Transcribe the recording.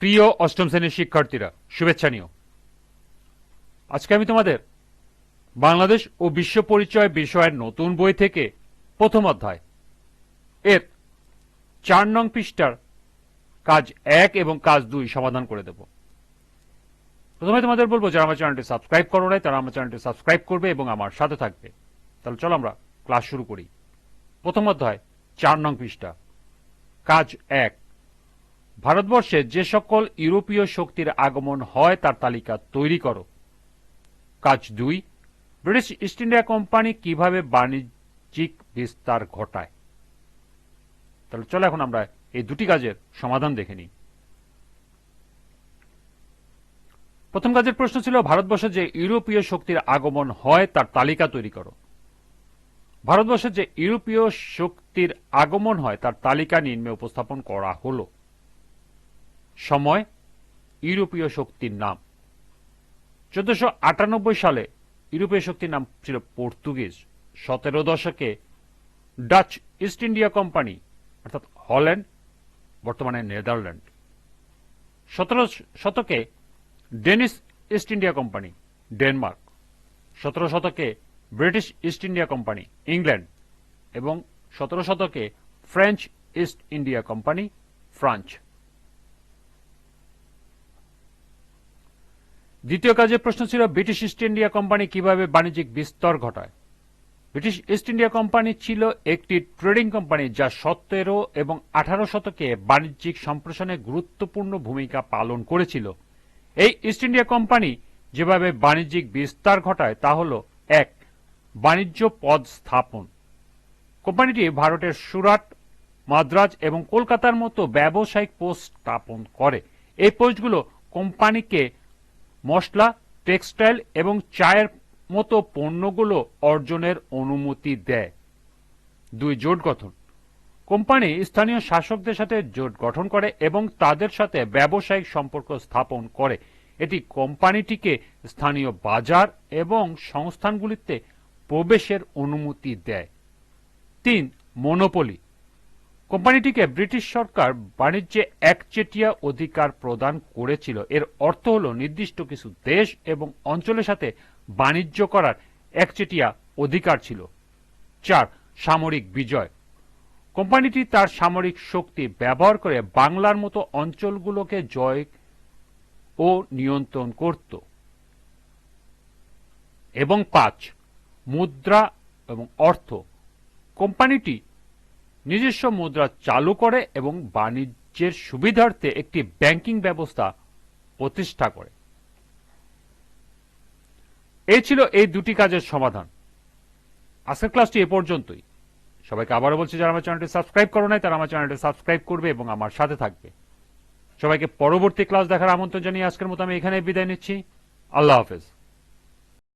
প্রিয় অষ্টম শ্রেণির শিক্ষার্থীরা, শুভেচ্ছা নিও। আজকে আমি তোমাদের বাংলাদেশ ও বিশ্ব পরিচয় বিষয়ের নতুন বই থেকে প্রথম অধ্যায়। এর চার নং পৃষ্ঠার কাজ এক এবং কাজ দুই সমাধান করে দেব। প্রথমে তোমাদের বলব, যারা আমার চ্যানেলটি সাবস্ক্রাইব করো নাই, তারা আমার চ্যানেলটি সাবস্ক্রাইব করবে এবং আমার সাথে থাকবে। তাহলে চলো আমরা ক্লাস শুরু করি। প্রথম অধ্যায়, চার নং পৃষ্ঠা, কাজ এক। ভারতবর্ষে যে সকল ইউরোপীয় শক্তির আগমন হয়, তার তালিকা তৈরি করো। কাজ দুই, ব্রিটিশ ইস্ট ইন্ডিয়া কোম্পানি কীভাবে বাণিজ্যিক বিস্তার ঘটায়? তাহলে চলো এখন আমরা এই দুটি কাজের সমাধান দেখে নিই। প্রথম কাজের প্রশ্ন ছিল, ভারতবর্ষে যে ইউরোপীয় শক্তির আগমন হয়, তার তালিকা তৈরি করো। ভারতবর্ষে যে ইউরোপীয় শক্তির আগমন হয়, তার তালিকা নিম্নে উপস্থাপন করা হলো। সময়, ইউরোপীয় শক্তির নাম। চোদ্দশো আটানব্বই সালে ইউরোপীয় শক্তির নাম ছিল পর্তুগিজ। সতেরো দশকে ডাচ ইস্ট ইন্ডিয়া কোম্পানি, অর্থাৎ হল্যান্ড, বর্তমানে নেদারল্যান্ড। সতেরো শতকে Danish East India company, Denmark. সতেরো শতকে British East India company, England. এবং সতেরো শতকে French East India company, France. দ্বিতীয় কাজের প্রশ্ন ছিল, ব্রিটিশ ইস্ট ইন্ডিয়া কোম্পানি কীভাবে বাণিজ্যিক বিস্তর ঘটায়? ব্রিটিশ ইস্ট ইন্ডিয়া কোম্পানি ছিল একটি ট্রেডিং কোম্পানি যা সতেরো এবং আঠারো শতকে বাণিজ্যিক সম্প্রসারণে গুরুত্বপূর্ণ ভূমিকা পালন করেছিল। এই ইস্ট ইন্ডিয়া কোম্পানি যেভাবে বাণিজ্যিক বিস্তার ঘটায় তা হল, এক, বাণিজ্য পদ স্থাপন। কোম্পানিটি ভারতের সুরাট, মাদ্রাজ এবং কলকাতার মতো ব্যবসায়িক পোস্ট স্থাপন করে। এই পোস্টগুলো কোম্পানিকে মশলা টেক্সটাইল এবং চায়ের মতো পণ্যগুলো অর্জনের অনুমতি দেয়। দুই, জোট গঠন। কোম্পানি স্থানীয় শাসকদের সাথে জোট গঠন করে এবং তাদের সাথে ব্যবসায়িক সম্পর্ক স্থাপন করে। এটি কোম্পানিটিকে স্থানীয় বাজার এবং সংস্থানগুলিতে প্রবেশের অনুমতি দেয়। তিন মনোপলি কোম্পানিটিকে ব্রিটিশ সরকার বাণিজ্যে একচেটিয়া অধিকার প্রদান করেছিল। এর অর্থ হল নির্দিষ্ট কিছু দেশ এবং অঞ্চলের সাথে বাণিজ্য করার একচেটিয়া অধিকার ছিল। চার, সামরিক বিজয়। কোম্পানিটি তার সামরিক শক্তি ব্যবহার করে বাংলার মতো অঞ্চলগুলোকে জয় ও নিয়ন্ত্রণ করত। এবং পাঁচ, মুদ্রা এবং অর্থ। কোম্পানিটি নিজস্ব মুদ্রা চালু করে এবং বাণিজ্যের সুবিধার্থে একটি ব্যাংকিং ব্যবস্থা প্রতিষ্ঠা করে। এই ছিল এই দুটি কাজের সমাধান। আজকের ক্লাসটি এ পর্যন্তই। সবাইকে আবারও বলছি, যারা আমার চ্যানেলটি সাবস্ক্রাইব করো নাই, তারা আমার চ্যানেলটি সাবস্ক্রাইব করবে এবং আমার সাথে থাকবে। সবাইকে পরবর্তী ক্লাস দেখার আমন্ত্রণ জানিয়ে আজকের মতো আমি এখানে বিদায় নিচ্ছি। আল্লাহ হাফেজ।